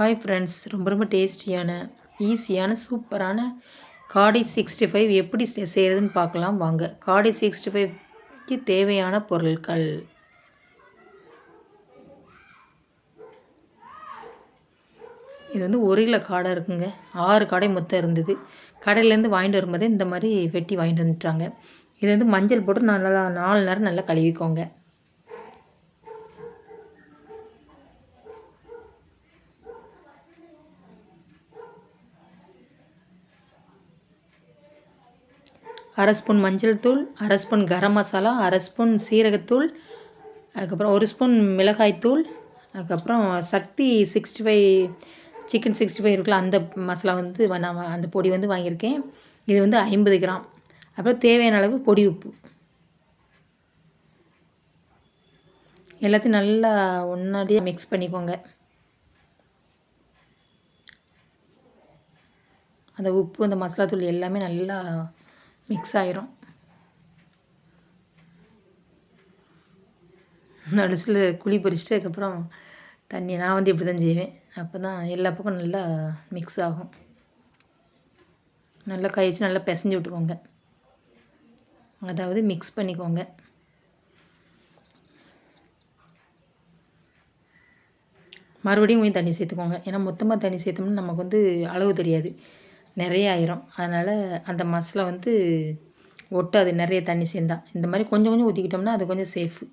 Hi friends ரொம்ப ரொம்ப டேஸ்டியான ஈஸியான சூப்பரான காடை சிக்ஸ்டி ஃபைவ் எப்படி செ- செய்கிறதுன்னு பார்க்கலாம். வாங்க. காடை சிக்ஸ்டி ஃபைவ்க்கு தேவையான பொருட்கள். இது வந்து ஒரு கிலோ காடை இருக்குங்க. ஆறு காடை மொத்தம் இருந்தது. கடையிலேருந்து வாங்கிட்டு வரும்போதே இந்த மாதிரி வெட்டி வாங்கிட்டு வந்துட்டாங்க. இது வந்து மஞ்சள் போட்டு நல்லா நாலு நேரம் நல்லா கழுவிக்கோங்க. அரை ஸ்பூன் மஞ்சள் தூள் அரை ஸ்பூன் கரம் மசாலா அரை ஸ்பூன் சீரகத்தூள் அதுக்கப்புறம் ஒரு ஸ்பூன் மிளகாய்த்தூள் அதுக்கப்புறம் Sakthi sixty five chicken sixty five இருக்குல்ல அந்த மசாலா வந்து நான் வ- அந்த பொடி வந்து வாங்கியிருக்கேன். இது வந்து ஐம்பது கிராம். அப்புறம் தேவையான அளவு பொடி உப்பு. எல்லாத்தையும் நல்லா ஒன்னாடியே மிக்ஸ் பண்ணிக்கோங்க. அந்த உப்பு அந்த மசாலா தூள் எல்லாமே நல்லா மிக்ஸ் ஆயிரும் நடுசில் குழி பறிச்சுட்டு அதுக்கப்புறம் தண்ணி நான் வந்து இப்படி தான் செய்வேன். அப்போ தான் எல்லா பக்கம் நல்லா மிக்ஸ் ஆகும். நல்லா கழிச்சு நல்லா பிசைஞ்சு விட்டுக்கோங்க. அதாவது மிக்ஸ் பண்ணிக்கோங்க. மறுபடியும் கொஞ்சம் தண்ணி சேர்த்துக்கோங்க. ஏன்னா மொத்தமாக தண்ணி சேர்த்தோம்னா நமக்கு வந்து அளவு தெரியாது. நிறைய ஆயிரும். அதனால் அந்த மசாலா வந்து ஒட்டாது. நிறைய தண்ணி சேர்ந்தா. இந்த மாதிரி கொஞ்சம் கொஞ்சம் ஊற்றிக்கிட்டோம்னா அது கொஞ்சம் சேஃபு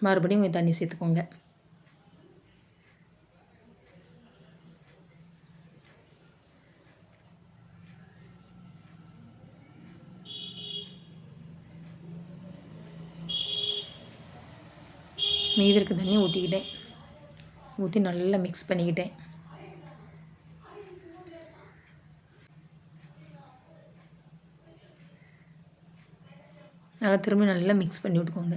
மறுபடியும் கொஞ்சம் தண்ணி சேர்த்துக்கோங்க. மீதி இருக்க தண்ணி ஊற்றிக்கிட்டேன் ஊற்றி நல்லா மிக்ஸ் பண்ணிக்கிட்டேன். நல்லா திரும்பி நல்லா மிக்ஸ் பண்ணி விட்டுக்கோங்க.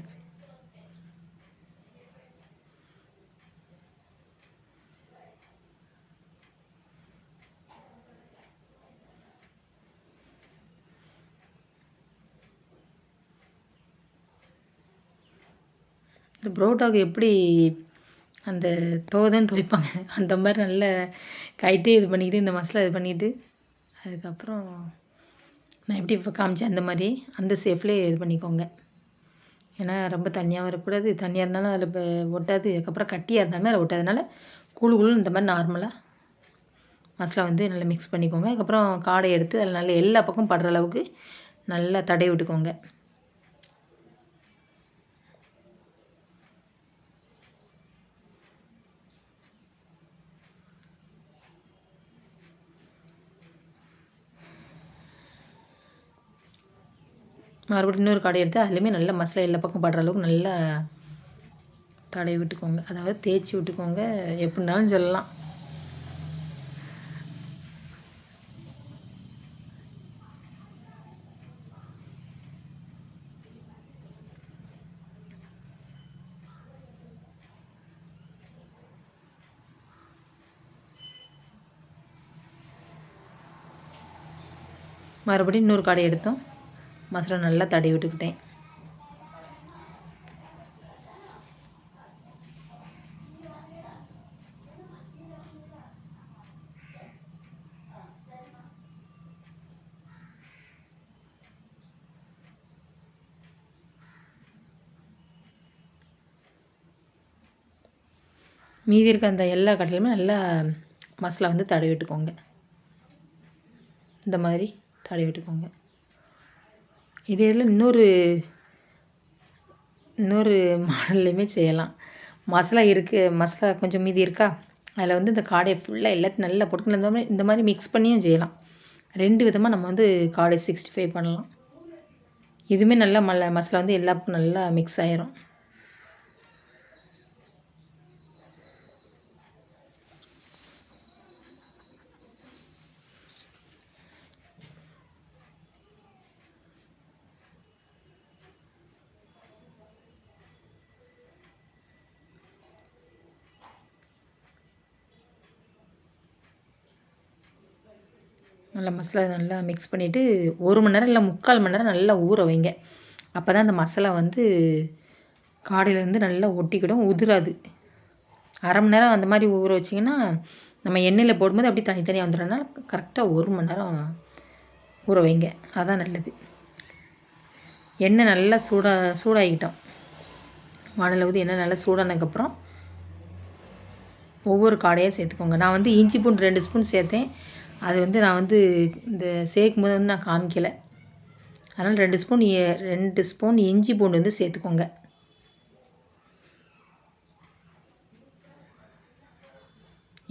இந்த புரோட்டாவுக்கு எப்படி அந்த தோதன் துவைப்பாங்க? அந்த மாதிரி நல்ல கைட்டே இது பண்ணிக்கிட்டு இந்த மசாலா இது பண்ணிக்கிட்டு அதுக்கப்புறம் நான் எப்படி இப்போ காமிச்சேன் அந்த மாதிரி அந்த சேஃப்லேயே இது பண்ணிக்கோங்க. ஏன்னா ரொம்ப தண்ணியாகவும் வரக்கூடாது. தண்ணியாக இருந்தாலும் அதில் இப்போ ஒட்டாது. அதுக்கப்புறம் கட்டியாக இருந்தாலுமே அதில் ஒட்டாதனால கூழு குழு இந்த மாதிரி நார்மலாக மசாலா வந்து நல்லா மிக்ஸ் பண்ணிக்கோங்க. அதுக்கப்புறம் காடை எடுத்து அதில் நல்லா எல்லா பக்கம் படுற அளவுக்கு நல்லா தடை விட்டுக்கோங்க. மறுபடியும் இன்னொரு கடை எடுத்து அதுலேயுமே நல்லா மசாலா எல்லா பக்கம் படுற அளவுக்கு நல்லா தடவி விட்டுக்கோங்க. அதாவது தேய்ச்சி விட்டுக்கோங்க. எப்படினாலும் சொல்லலாம். மறுபடியும் இன்னொரு கடை எடுத்தோம். மசாலா நல்லா தடவி விட்டுக்கிட்டேன். மீதி இருக்க அந்த எல்லா கடையிலுமே நல்லா மசாலா வந்து தடவி விட்டுக்கோங்க. இந்த மாதிரி தடவி விட்டுக்கோங்க. இதே இதில் இன்னொரு இன்னொரு மாடல்லையுமே செய்யலாம். மசாலா இருக்குது மசாலா கொஞ்சம் மீதி இருக்கா? அதில் வந்து இந்த காடையை ஃபுல்லாக எல்லாத்தையும் நல்லா பொடுக்கணும் இந்த மாதிரி இந்த மாதிரி மிக்ஸ் பண்ணியும் செய்யலாம். ரெண்டு விதமாக நம்ம வந்து காடை சிக்ஸ்டி ஃபைவ் பண்ணலாம். இதுவுமே நல்லா மல்ல மசாலா வந்து எல்லா நல்லா மிக்ஸ் ஆயிரும். நல்லா மசாலா நல்லா மிக்ஸ் பண்ணிவிட்டு ஒரு மணி நேரம் இல்லை முக்கால் மணி நேரம் நல்லா ஊற வைங்க. அப்போ தான் அந்த மசாலா வந்து காடையிலேருந்து நல்லா ஒட்டிக்கிடும் உதிராது. அரை மணி நேரம் அந்த மாதிரி ஊற வச்சிங்கன்னா நம்ம எண்ணெயில் போடும்போது அப்படியே தனித்தனியாக வந்துடுறதுனால கரெக்டாக ஒரு மணி நேரம் ஊற வைங்க. அதான் நல்லது. எண்ணெய் நல்லா சூடாக சூடாகிக்கிட்டோம் வானலில் ஊதி எண்ணெய் நல்லா சூடானதுக்கப்புறம் ஒவ்வொரு காடையாக சேர்த்துக்கோங்க. நான் வந்து இஞ்சி பூண்டு ரெண்டு ஸ்பூன் சேர்த்தேன். அது வந்து நான் வந்து இந்த சேர்க்கும் போது வந்து நான் காமிக்கலை. அதனால் ரெண்டு ஸ்பூன் ரெண்டு ஸ்பூன் இஞ்சி பூண்டு வந்து சேர்த்துக்கோங்க.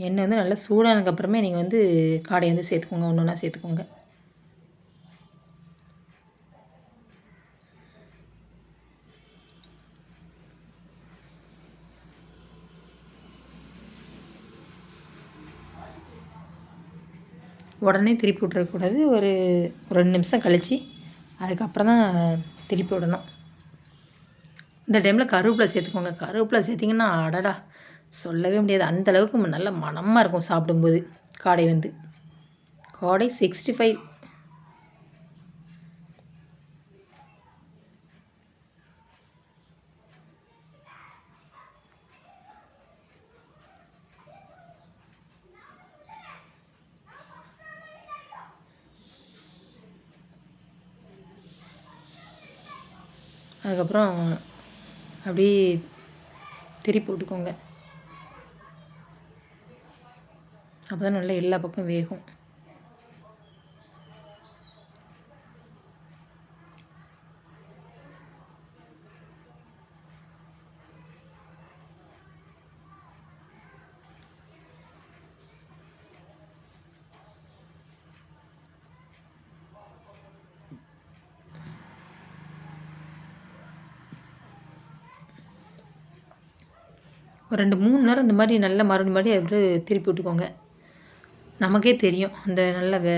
எண்ணெய் வந்து நல்லா சூடானதுக்கப்புறமே நீங்கள் வந்து காடையை வந்து சேர்த்துக்கோங்க. ஒன்று ஒன்றா சேர்த்துக்கோங்க. உடனே திருப்பி விட்றக்கூடாது ஒரு ரெண்டு நிமிஷம் கழித்து அதுக்கப்புறம் தான் திருப்பி விடணும். இந்த டைமில் கருவேப்பிலை சேர்த்துக்கோங்க. கருவேப்பிலை சேர்த்திங்கன்னா அடடா சொல்லவே முடியாது. அந்தளவுக்கு நல்ல மனமாக இருக்கும் சாப்பிடும்போது. காடை வந்து. காடை சிக்ஸ்டி ஃபைவ் அதுக்கப்புறம் அப்படியே திருப்பி போட்டுக்கோங்க அப்போ தான் நல்லா எல்லா பக்கம் வேகும். ஒரு ரெண்டு மூணு நேரம் இந்த மாதிரி நல்லா மறுபடி மறுபடி அப்படியே திருப்பி விட்டுக்கோங்க. நமக்கே தெரியும் அந்த நல்ல வே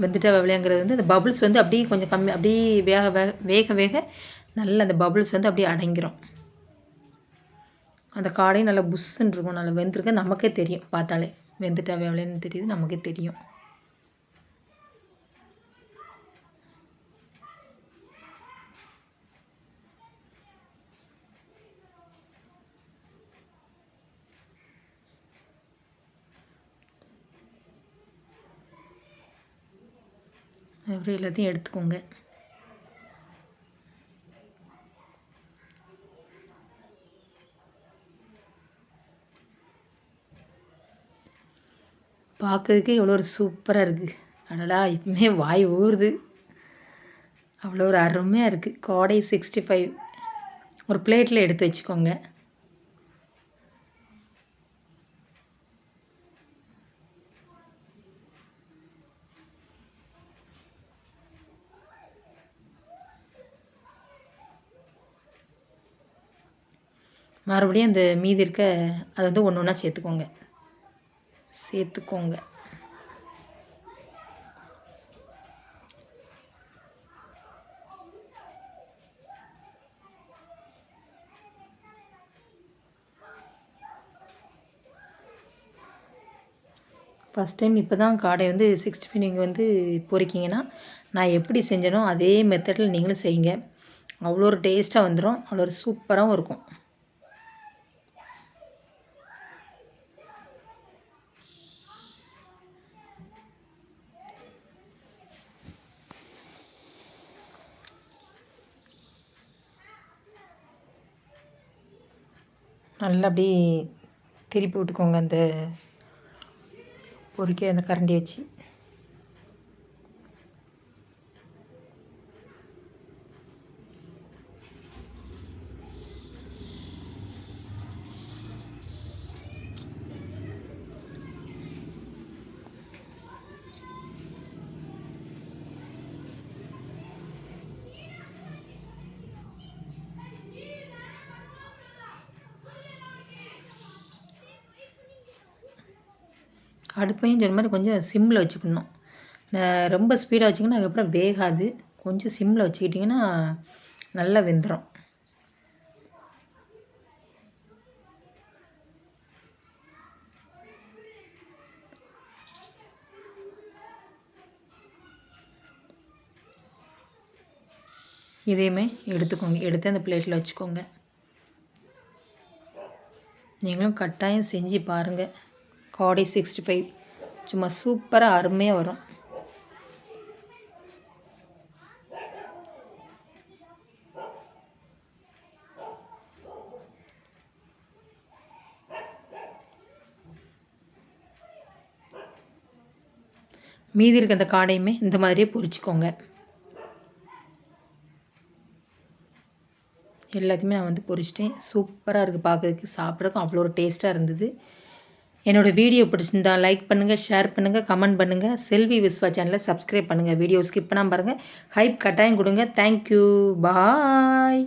வெந்துட்டா விளையாங்கிறது வந்து அந்த பபுள்ஸ் வந்து அப்படியே கொஞ்சம் கம்மி அப்படியே வேக வேக வேக வேக நல்ல அந்த பபுள்ஸ் வந்து அப்படியே அடங்கிரும். அந்த காடையும் நல்லா புஷ்ஷுன்னு இருக்கும் நல்லா வெந்திருக்க. நமக்கே தெரியும் பார்த்தாலே. வெந்துட்டா வேவலைன்னு தெரியுது நமக்கே தெரியும். அப்புறம் எல்லாத்தையும் எடுத்துக்கோங்க. பார்க்கறதுக்கே இவ்வளோ ஒரு சூப்பராக இருக்குது அடடா இப்பவுமே வாய் ஊறுது. அவ்வளோ ஒரு அருமையாக இருக்குது கோடை சிக்ஸ்டி ஃபைவ் ஒரு பிளேட்டில் எடுத்து வச்சுக்கோங்க. மறுபடியும் அந்த மீதி இருக்க அதை வந்து ஒன்று ஒன்றா சேர்த்துக்கோங்க. சேர்த்துக்கோங்க. ஃபஸ்ட் டைம் இப்போ தான் காடை வந்து சிக்ஸ்டி ஃபைவ் நீங்கள் வந்து பொறிக்கிங்கன்னா நான் எப்படி செஞ்சனோ அதே மெத்தடில் நீங்களும் செய்யுங்க. அவ்வளோ ஒரு டேஸ்ட்டாக வந்துடும் அவ்வளோ ஒரு சூப்பராகவும் இருக்கும். நல்லா அப்படியே திருப்பி விட்டுக்கோங்க அந்த பொறிக்க அந்த கரண்டி வச்சு. அடுப்பையும் சொன்ன மாதிரி கொஞ்சம் சிம்மில் வச்சுக்கணும். ரொம்ப ஸ்பீடாக வச்சிங்கன்னா அதுக்கப்புறம் வேகாது. கொஞ்சம் சிம்மில் வச்சுக்கிட்டிங்கன்னா நல்லா வெந்துடும் இதையுமே எடுத்துக்கோங்க. எடுத்து அந்த பிளேட்டில் வச்சுக்கோங்க. நீங்களும் கட்டாயம் செஞ்சு பாருங்கள் காடை சிக்ஸ்டி ஃபைவ் சும்மா சூப்பராக அருமையாக வரும். மீதி இருக்க அந்த காடையுமே இந்த மாதிரியே பொரிச்சுக்கோங்க எல்லாத்தையுமே நான் வந்து பொரிச்சிட்டேன் சூப்பராக இருக்குது பார்க்குறதுக்கு சாப்பிட்றதுக்கும் அவ்வளோ ஒரு டேஸ்ட்டாக இருந்தது. என்னோடய வீடியோ பிடிச்சிருந்தா லைக் பண்ணுங்கள் ஷேர் பண்ணுங்கள் கமெண்ட் பண்ணுங்கள் செல்வி விஸ்வா சேனலை சப்ஸ்கிரைப் பண்ணுங்கள் வீடியோ ஸ்கிப் பண்ணாமல் பாருங்கள் ஹைப் கட்டாயம் கொடுங்க. Thank you bye